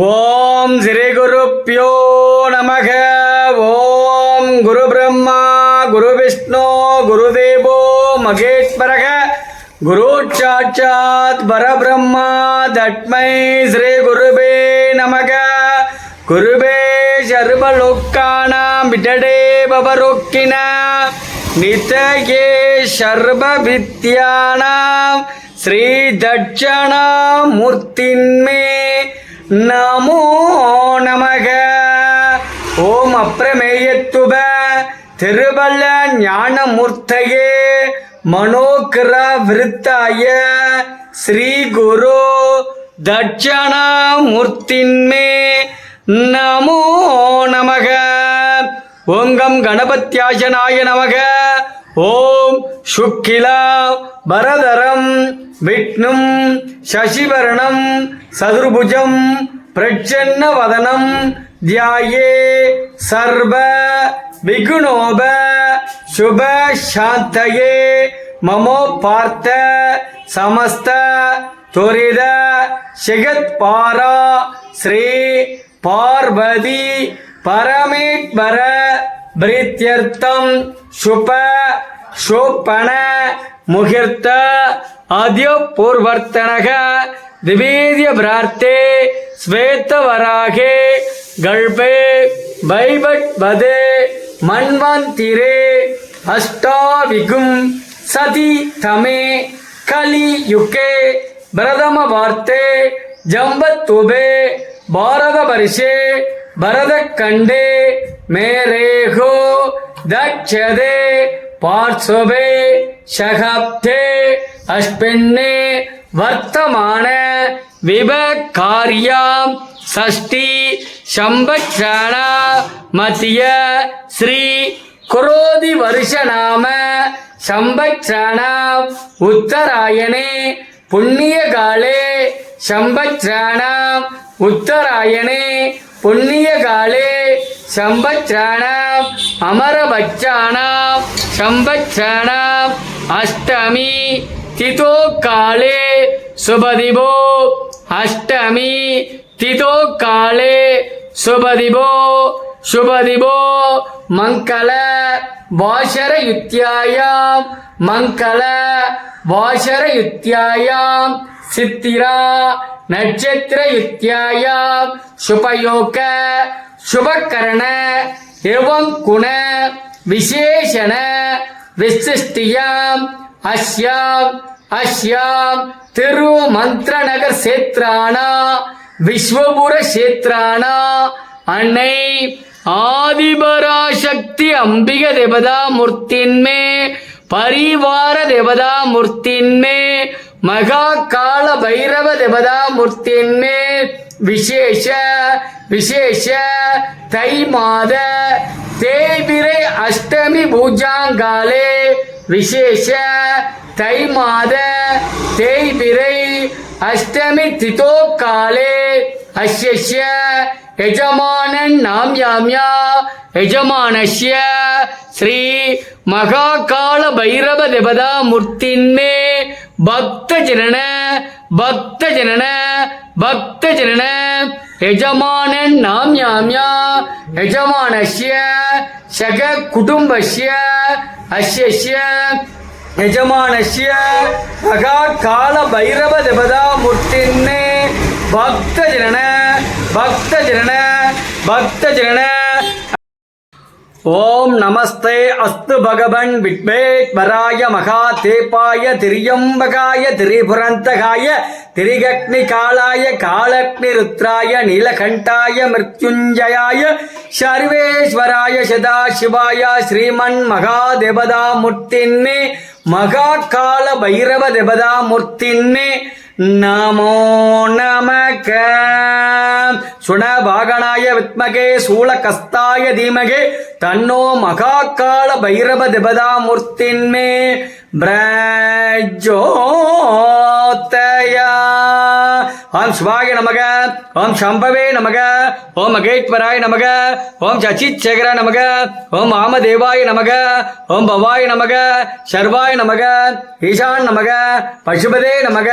ஓம் ஸ்ரீ குருப்பியோ நமக. ஓம் குரு பிரம்மா குரு விஷ்ணு குருதேவோ மகேஸ்வரக. குரு சாட்சாத் பரபிரம்மா தட்மை ஸ்ரீ குருபே நமக. குருபே சர்வலோக்கானாம் விடடே பவரோக்கின. நிதயே சர்வ வித்யானாம் ஸ்ரீ தட்சணாமூர்த்தின்மே நமோ நமக ஓம் அப்ரமேயத்துப திருவல்ல ஞானமூர்த்தையே மனோகர விருத்தாய ஸ்ரீ குரு தட்சணாமூர்த்தின்மே நமோ நமக ஓங்கம் கணபத்யாசனாய நமக ஓம் சுக்கிலா பரதரம் விஷ்ணும் சசிவரணம் சதுர்புஜம் பிரச்சன்ன வதனம் தியாயே சர்வ விகுணோப சுப சாந்தயே. மமோ பார்த்த சமஸ்த துரித சிகத்பாரா ஸ்ரீ பார்வதி பரமேஸ்வர பிரீத்தியர்த்தம் சுப சோப்பன முகிர்த்த ஆத்ய பூர்வர்த்தனக திவேதிய பிரார்த்தே ஸ்வேத்தவராகே கல்பே பைபட் வதே மன்வந்திரே அஷ்டாவிகும் சதி தமே கலியுகே பிரதம வார்த்தே ஜம்பத்துபே பாரத பரிசே பரதக்கண்டே மேரேகோ தட்சதே பார்ஸ்வபே சகப்தே அஸ்பின்னே வர்த்தமான விபகாரியாம் சஷ்டி சம்பக்ஷாண மத்திய ஸ்ரீ குரோதி வருஷநாம சம்பக்ஷாண உத்தராயணே புண்ணியகாலே சம்பத்ராணாம் உத்தராயணே புண்ணியகாலே சம்பத்ராணாம் அமரபச்சாணாம் சம்பத்ராணாம் அஷ்டமி திதோ காலே சுபதிபோ அஷ்டமி திதோ காலே சுபதிபோ சுபதிபோ மங்கள வாசரயுத்தியாயாம் மங்கள வாசரயுத்தியாயாம் சித்திரா நட்சத்திர யுத்தியாயா சுபயோக சுபகரண எவம் குண விசேஷண விசிஷ்டியாம் அஸ்யாம் அஸ்யாம் திருமந்திரநகர் சேத்ராணா விஸ்வபுர சேத்ராணா அன்னை ஆதிபராசக்தி அம்பிக தேவதா மூர்த்தின்மே பரிவார தேவதாமூர்த்தின்மே மகா கால பைரவ தேவதாமூர்த்தின்மே விசேஷ விசேஷ தை மாத தேவிரை அஷ்டமி பூஜாங்காலே விசேஷ தை மாத தேய்பிரை அஷ்டமி திதோ காலே அஷ்ய எஜமானன் நாம் யாம்யா எஜமானஷ்ய ஸ்ரீ மகாகால பைரவ தேவதா மூர்த்தின்மே பக்த ஜனன பக்த ஜனன பக்த ஜனன எஜமானன் நாம் யாம்யா எஜமானஷ்ய சக குடும்பஸ்ய அஷ்யஷ்ய எஜமானஸ்ய மகா பைரவ தேவதா மூர்த்தின்னு பக்த ஜனன பக்த ஜன பக்த ஜன ஓம் நமஸ்தே அஸ்து பகவன் விட்மேத்வராய மகா தேபாய திரியம்பகாய திரிபுரந்தகாய திரிகக்னி காலாய காலக்னி ருத்ராய நீலகண்டாய மிருத்யுஞ்சயாய சர்வேஸ்வராய சதா சிவாய ஸ்ரீமன் மகாதேவதா மூர்த்தின்னே மகா கால பைரவ தேவதா மூர்த்தின்னே நமோ நமக சுணபாகனாய வித்மகே சூளகஸ்தாய தீமகே தன்னோ மகாக்கால பைரவ திபதா பிரஜோத்தயா ஓம் சிவாய நமக ஓம் சம்பவே நமக ஓம் மகேஸ்வராய நமக ஓம் சச்சிச்சேகர நமக ஓம் ஆமதேவாய நமக ஓம் பவாய நமக சர்வாய நமக ஈசான் நமக பசுபதே நமக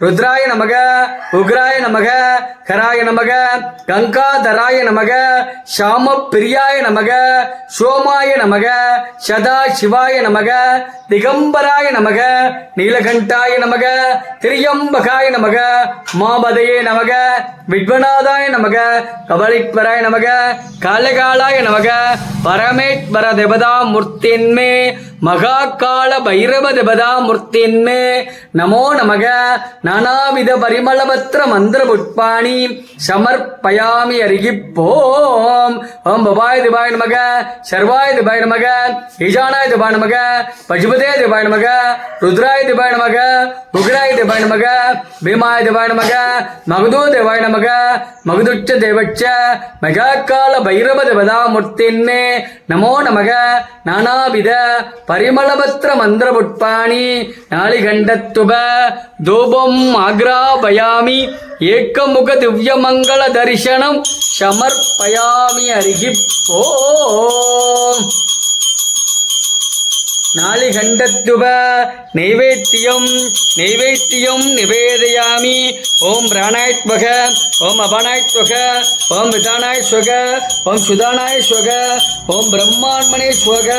ருத்ராய நமக உக்ராய நமக கராய நமக கங்காதராய நமக சாம பிரியாய நமக சோமாய நமக சதா சிவாய நமக திகம்பராய நமக நீலகண்டாய நமக திரியம்பகாய நமக மாபதையே நமக வித்வநாதாய நமக கபலித்வராய நமக காலகாலாய நமக பரமேஸ்வர தேவதா மூர்த்தின்மே மகாகால பைரவ தேவதா மூர்த்தின்மே நமோ நமக. நானாவித பரிமளபத்திர மந்திர புஷ்பாணி சமர்ப்பயாமி அருகிப்போம். ஓம் பவாய திவாய நமக. சர்வாய திவாய நமக. ஈசானாய திவாய நமக. பஜுபதே திவாய நமக. ருத்ராய திவாய நமக. உக்ராய திவாய நமக. பீமாய திவாய நமக. மகதூ தேவாய நமக. மகதுச்ச தேவச்ச மகாக்கால பைரவ தேவதா மூர்த்தின்மே நமோ நமக. நானாவித பரிமளபத்திர மந்திர புட்பாணி நாளிகண்டத்துப தூபம் ஆக்ராபயாமி ஏக்கமுக திவ்யமங்கள தரிசனம் சமர்ப்பயாமி போ நாளிகண்டத்துவ நைவேத்தியம் நைவேத்தியம் நிவேதயாமி ஓம் பிராணாய்த்வக ஓம் அபானாய்த்வக ஓம் விதானாய்ஸ்வக ஓம் சுதானாய்ஸ்வக ஓம் பிரம்மாண்மனே ஸ்வக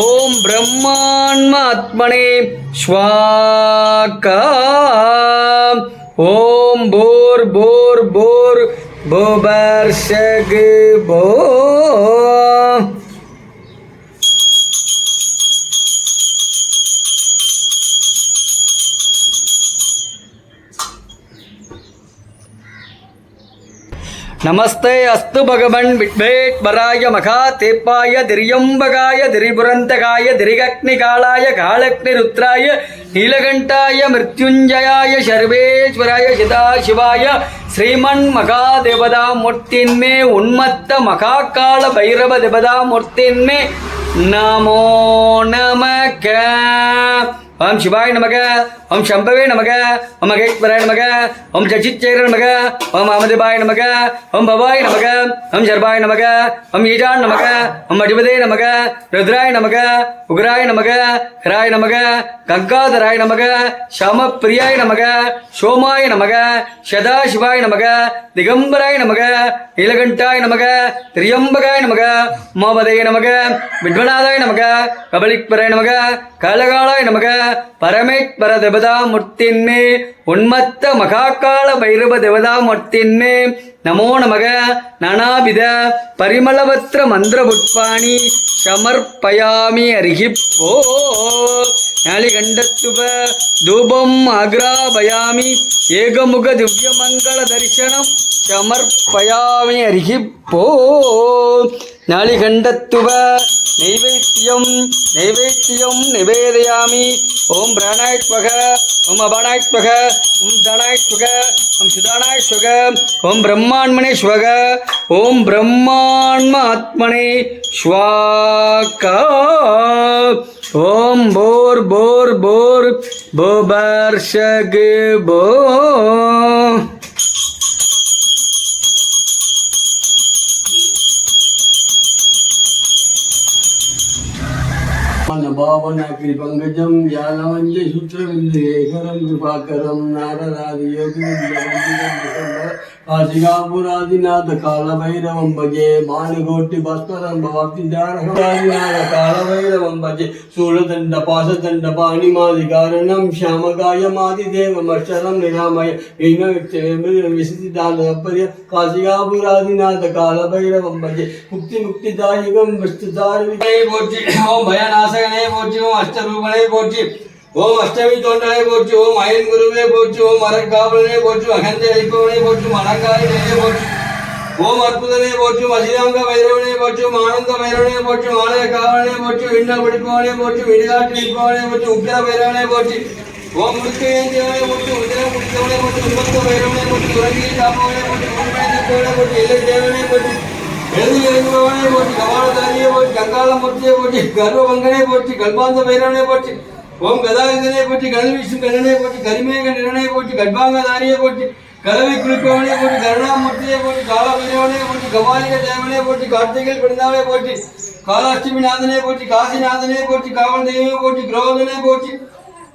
ஓம் பிரம்மாண்ம ஆத்மனே ஸ்வாகா ஓம் போர் போர் போர் போபர் சகு போ நமஸ்தே அஸ்து பகவன் விட்வேட்வராய மகா தேப்பாய திரியம்பகாய திரிபுரந்தகாய திரிகக்னிகாலாய காலக்னி ருத்ராய நீலகண்டாய மிருத்யுஞ்சயாய சர்வேஸ்வராய சிதாசிவாய ஸ்ரீமன் மகாதேவதா மூர்த்தின்மே உன்மத்த மகாகால பைரவ தேவதா மூர்த்தின்மே நமோ நமக. ஓம் சிவாய நமக ஓம் சம்பவே நமக ஓம் மகேஸ்வராய நமக ஓம் சச்சிச்சேர நமக ஓம் அமதிபாய நமக ஓம் பவாய நமக ஓம் சர்பாய நமக ஓம் ஈஜான் நமக ஓம் அடிபதே நமக ருத்ராய நமக உக்ராய நமக ஹராய நமக கங்காதராய நமக சாம பிரியாய நமக சோமாய நமக சதா சிவாய நமக திகம்பராய நமக நீலகண்டாய நமக திரியம்பகாய நமக மோபதய நமக வித்வநாதாய நமக கபலிக்வராய நமக காலகாலாய நமக பரமேஸ்வர தேவதாமூர்த்தின்மே உன்மத்த மகாகால பைரவ தேவதாமூர்த்தின்மே நமோ நமக. நானாவித பரிமளவத்திர மந்திர புட்பாணி சமர்ப்பயாமி அருகிப்போ. நாளிகண்டத்துவ தூபம் ஆக்ராபயாமி ஏகமுக திவ்ய மங்கள தரிசனம் சமர்ப்பயாமி அருகிப்போ. நாளிகண்டத்துவ நைவேத்தியம் நைவேத்தியம் நிவேதயாமி ஓம் பிராணாய்த்வக ஓம் அபானாய்த்வக ஓம் தனாய்த்வக ஓம் சுதானாய்ஸ்வக ஓம் பிரம்மாண்மனே ஸ்வக ஓம் பிரம்மாண்ம ஆத்மனே ஸ்வாகா ஓம் போர் போர் போர் போபர்ஷக் போ பவனகிரிபங்கஜம் யானவஞ்ச சுற்றவிந்து ஏகரம் கிருபாகரம் நாரதாதி யோகிவிந்த காசிகாபுராதிநாத கால பைரவம் பஜே மானுகோட்டி பஸ்மரம் பவாப்திதாரகாதிநாத கால பைரவம் பஜே சூழதண்ட பாசதண்ட பாணிமாதி காரணம் ஷியாமகாயமாதி முக்தி முக்தி தாயகம் போற்றி ஓம் பயநாசகனே போற்றி ஓம் அஷ்டரூபனே போற்றி. ஓம் அஷ்டமி தோன்றனை போச்சு ஓம் அயன் குருவே போச்சு ஓம் மரக்காவலனே போச்சு அகந்தை அழிப்பவனே போச்சு மணக்காரினே போச்சு ஓம் அற்புதனே போச்சு அசிதாங்க பைரவனே போச்சு ஆனந்த பைரவனே போச்சு ஆலய காவலனே போச்சு விண்ணல் பிடிப்பவனே போச்சு விடுகாட்டு நிற்பவனே போச்சு உக்கிர பைரவனே போச்சு ஓம் முருக்கையேந்தியவனே போச்சு உதிர முடித்தவனே போச்சு உண்மத்த பைரவனே போச்சு உலகில் காப்பவனே போச்சு உண்மை நிற்பவனே போற்றி எல்லை தேவனே போச்சு எழுதி இறங்குபவனே போற்றி கபாலதாரியே போற்றி கங்காளமூர்த்தியை போற்றி கர்வபங்கனே போச்சு கல்பாந்த பைரவனே போச்சு ஓம் கதாயுதனே போற்றி கடல் விஷ்ணு கண்ணனை போற்றி கரிமேக நிறனை போற்றி கர்ப்பாங்கதாரியை போற்றி கலவை குளிப்பவனே போற்றி கருணாமூர்த்தியை போற்றி காலபைரவனே போற்றி கபாலிக தேவனே போற்றி கார்த்திகை பிறந்தாவே போற்றி காலாஷ்டமி நாதனே போற்றி காசிநாதனே போற்றி காவல் தெய்வமே போற்றி குரோதனே போற்றி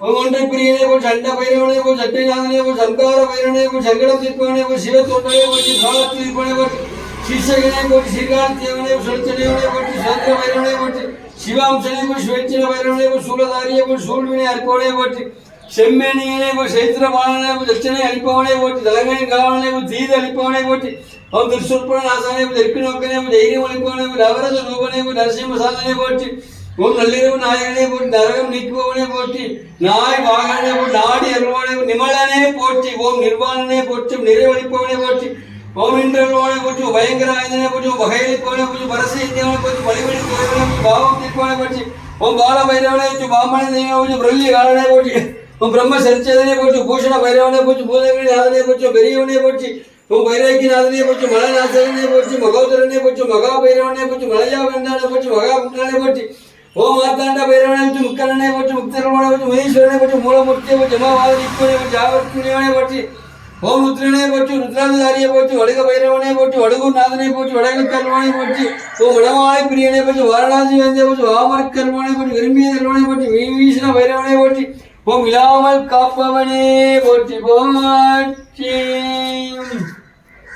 ஓம் ஒன்றை பிரியனே போற்றி சண்ட பைரவனே போற்றி சட்டைநாதனே போற்றி சங்கார பைரவனே போற்றி சங்கடம் தீர்ப்பவனே போற்றி சிவ தொண்டனே போற்றி சோழத்து தீர்ப்பவனே போற்றி சீசகனே போற்றி சீர்காழி தேவனே சுழச்சனைவனே போற்றி சுதந்திர பைரவனே போற்றி சிவாம்சனே போற்றி சுவேச்சின பைரவனே போற்றி சூலதாரியை போற்றி சூழ்வினை அற்பவனே போற்றி செம்மேனியனே போற்றி சைத்திர பாலனே போற்றி தட்சணை அளிப்பவனே போற்றி தலங்கனை காவலனே போற்றி தீத அளிப்பவனே போற்றி ஓம் திருசுற்பன நாசனே போற்றி தெற்கு நோக்கனே போற்றி தைரியம் அளிப்பவனே போற்றி நவரத ரூபனே போற்றி நரசிம்ம சாதனே போற்றி ஓம் நள்ளிரவு நாயகனே போற்றி நரகம் நீக்குபவனே போற்றி நாய் வாகனே போற்றி நாடி அருள்வானே நிமலனே போற்றி ஓம் நிர்வாணனே போற்றி நிறைவளிப்பவனே போற்றி ஓம் இன்றல்வானே போற்றி பயங்கர ஆயுதனே போற்றி ஓம் வகையளிப்பவனே போற்றி பரச இந்தியவனை போற்றி வழிபடி கோயிலனை போற்றி பாவம் தீர்ப்பவனே போற்றி ஓம் பால பைரவனே போற்றி பாமன தெய்வனை போற்றி பிரல்லி காலனே போற்றி ஓம் பிரம்ம சரிச்சேதனே போற்றி பூஷண பைரவனே போற்றி பூதகிரி நாதனே போற்றி பெரியவனே போற்றி ஓம் பைரவகி நாதனே போற்றி மலநாசகனே போற்றி மகோதரனே போற்றி மகா பைரவனே போற்றி மலையா வெந்தானே போற்றி மகா புத்தனே போற்றி ஓம் மார்த்தாண்ட பைரவனே போற்றி முக்கரனே போற்றி முக்தரமணே போற்றி மகேஸ்வரனே போற்றி மூலமூர்த்தியை போற்றி ஜமாவாதிப்பனே போற்றி ஆவர்த்தினியவனே போற்றி ஓம் ருத்ரனே போச்சு ருத்ராதிதாரியை போச்சு வடுக பைரவனே போச்சு வடுகூர் நாதனை போச்சு வடகு கல்வனை போற்றி ஓம் வடமாலை பிரியனை போச்சு வாரணாசி வேந்தே போச்சு வாமர கல்வனை போற்றி விரும்பிய கல்வனை போச்சு வீசன பைரவனை போச்சு ஓம் இல்லாமல் காப்பவனே போச்சு போச்சு